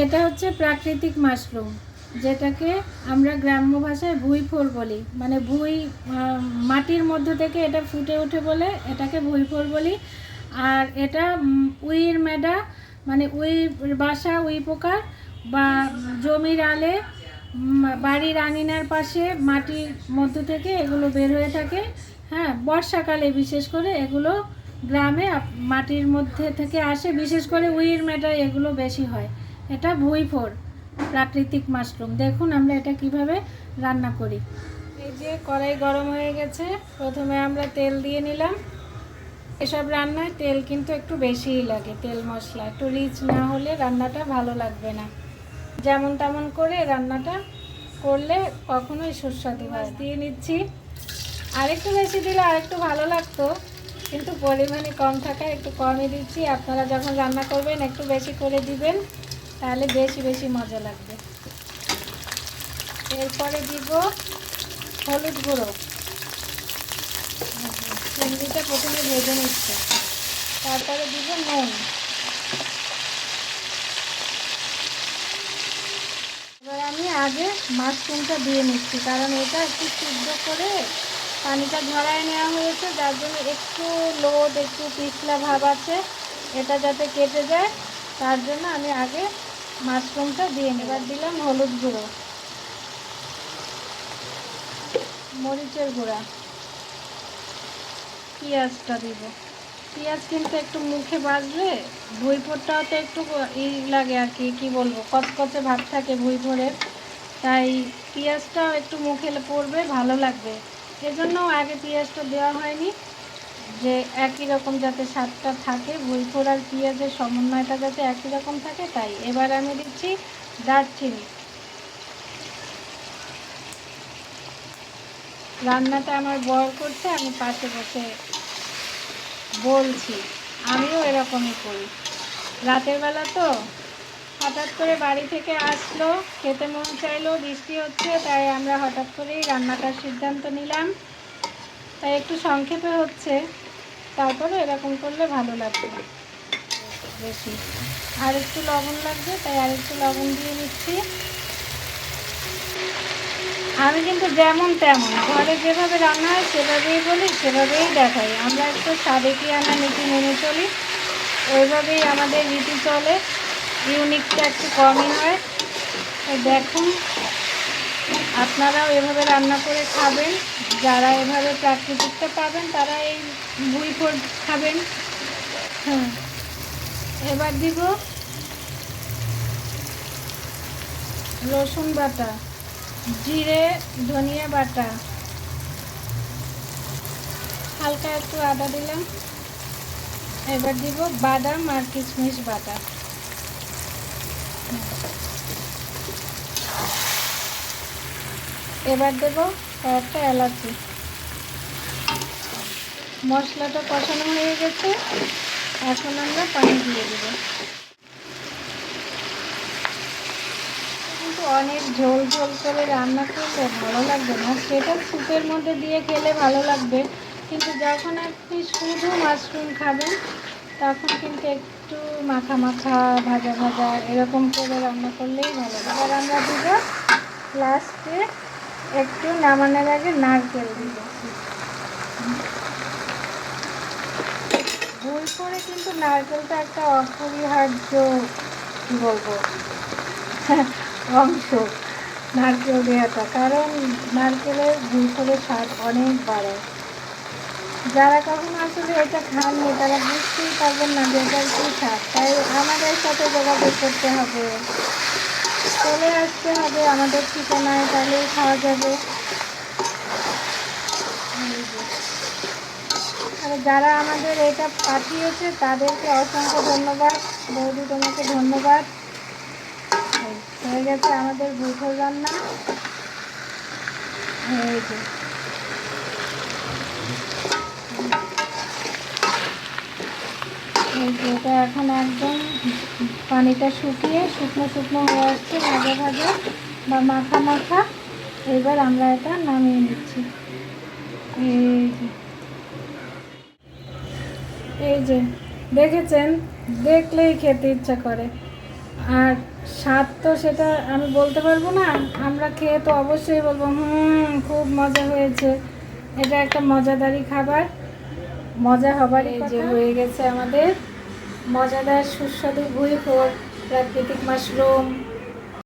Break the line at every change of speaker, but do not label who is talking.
এটা হচ্ছে প্রাকৃতিক মাশরুম, যেটাকে আমরা গ্রাম্য ভাষায় ভুঁই ফোর বলি। মানে ভুঁই মাটির মধ্য থেকে এটা ফুটে ওঠে বলে এটাকে ভুঁই ফোর বলি। আর এটা উইর মেডা মানে উই বাসা উই পোকার বা জমির আলে বাড়ির আঙিনার পাশে মাটির মধ্য থেকে এগুলো বের হয়ে থাকে। হ্যাঁ বর্ষাকালে বিশেষ করে এগুলো গ্রামে মাটির মধ্যে থেকে আসে। বিশেষ করে উইর মেটায় এগুলো বেশি হয়। এটা ভুঁই ফোর প্রাকৃতিক মাশরুম। দেখুন আমরা এটা কীভাবে রান্না করি। এই যে কড়াই গরম হয়ে গেছে, প্রথমে আমরা তেল দিয়ে নিলাম। এসব রান্নায় তেল কিন্তু একটু বেশিই লাগে, তেল মশলা। একটু রিচ না হলে রান্নাটা ভালো লাগবে না। যেমন তেমন করে রান্নাটা করলে কখনোই সুস্বাদু হয় দিয়ে নিচ্ছি। আরেকটু বেশি দিলে আরেকটু ভালো লাগতো, কিন্তু পরিমাণে কম থাকায় একটু কমই দিচ্ছি। আপনারা যখন রান্না করবেন, একটু বেশি করে দিবেন। তাহলে বেশি বেশি মজা লাগবে। এরপরে দিব হলুদ গুঁড়ো। চিংড়িটা প্রথমে ভেজে নিচ্ছে। তারপরে দিব নুন। এবার আমি আগে মাশরুমটা দিয়ে নিচ্ছি, কারণ এটা একটু সিদ্ধ করে পানিটা ঝরায় নেওয়া হয়েছে, যার জন্য একটু লোদ একটু পিছলা ভাব আছে। এটা যাতে কেটে যায়, তার জন্য আমি আগে মাশরুমটা দিয়ে। এবার দিলাম হলুদ গুঁড়ো। মরিচের গুঁড়া। পেঁয়াজটা দিব। পেঁয়াজ কিন্তু একটু মুখে বাজলে তো একটু ই লাগে আর কি, কী বলব, কচকচে ভাব থাকে ভুইফোরের তাই পেঁয়াজটাও একটু মুখে পড়বে, ভালো লাগবে। এজন্য আগে পেঁয়াজটা দেওয়া হয়নি। যে একই রকম যাতে স্বাদটা থাকে ভুইফোর আর পেঁয়াজের সমন্বয়টা যাতে একই রকম থাকে, তাই এবার আমি দিচ্ছি দারচিনি। রান্নাটা আমার বর করছে, আমি পাশে বসে বলছি। আমিও এরকমই করি। রাতের বেলা তো হঠাৎ করে বাড়ি থেকে আসলো, খেতে মন চাইলো, বৃষ্টি হচ্ছে, তাই আমরা হঠাৎ করেই রান্নাটার সিদ্ধান্ত নিলাম। তাই একটু সংক্ষেপে হচ্ছে তারপরে এরকম করলে ভালো লাগবে। বেশি। আর একটু লবণ লাগবে, তাই আর একটু লবণ দিয়ে নিচ্ছি। আমি কিন্তু যেমন তেমন, ঘরে যেভাবে রান্না হয় সেভাবেই বলি, সেভাবেই দেখাই। আমরা একটু সাবেকি আনা নীতি মেনে চলি, ওইভাবেই আমাদের রীতি চলে। ইউনিকটা একটু কমই হয়। দেখুন আপনারাও এভাবে রান্না করে খাবেন। যারা এভাবে প্রাকৃতিকটা পাবেন, তারা এই ভুই খাবেন। হ্যাঁ। এবার দিব রসুন বাটা, জিরে, ধনিয়া বাটা। হালকা একটু আদা দিলাম। এবার দিব বাদাম আর কিশমিশ বাটা। এবার দেব কয়েকটা এলাচি। মশলাটা কষানো হয়ে গেছে। এখন আমরা পানি দিয়ে দেবো। কিন্তু অনেক ঝোল ঝোল করে রান্না করলে ভালো লাগবে না। সেটা স্যুপের মধ্যে দিয়ে খেলে ভালো লাগবে। কিন্তু যখন আপনি শুধু মাশরুম খাবেন, তখন কিন্তু একটু মাখা মাখা ভাজা ভাজা এরকম করে রান্না করলেই ভালো। আর আমরা দিব লাস্টে একটু নামানোর আগে নারকেল দিব ভুল করে কিন্তু নারকেলটা একটা অপরিহার্য কী বলব? অংশ নারকেল দেওয়াটা কারণ নারকেলের ভুল করে স্বাদ অনেক বাড়ে। যারা কখনো আসলে এটা খাননি, তারা বুঝতেই পারবেন না যে এটার কী স্বাদ। তাই আমাদের সাথে যোগাযোগ করতে হবে। চলে আসতে হবে, আমাদের ঠিকানায় তাহলেই খাওয়া যাবে। আর যারা আমাদের এটা পাঠিয়েছে, তাদেরকে অসংখ্য ধন্যবাদ। বৌদি, তোমাকে ধন্যবাদ। হয়ে গেছে আমাদের ভুল রান্না হয়ে যে এই যে এটা এখন একদম পানিটা শুকিয়ে শুকনো শুকনো হয়ে আসছে ভাজা ভাজা বা মাখা মাখা। এবার আমরা এটা নামিয়ে নিচ্ছি। এই যে। দেখেছেন? দেখলেই খেতে ইচ্ছা করে। আর স্বাদ তো সেটা আমি বলতে পারব না আমরা খেয়ে তো অবশ্যই বলব হুম খুব মজা হয়েছে। এটা একটা মজাদারি খাবার মজা হবার এই যে হয়ে গেছে আমাদের মজাদার সুস্বাদু ভুই ফোর প্রাকৃতিক মাশরুম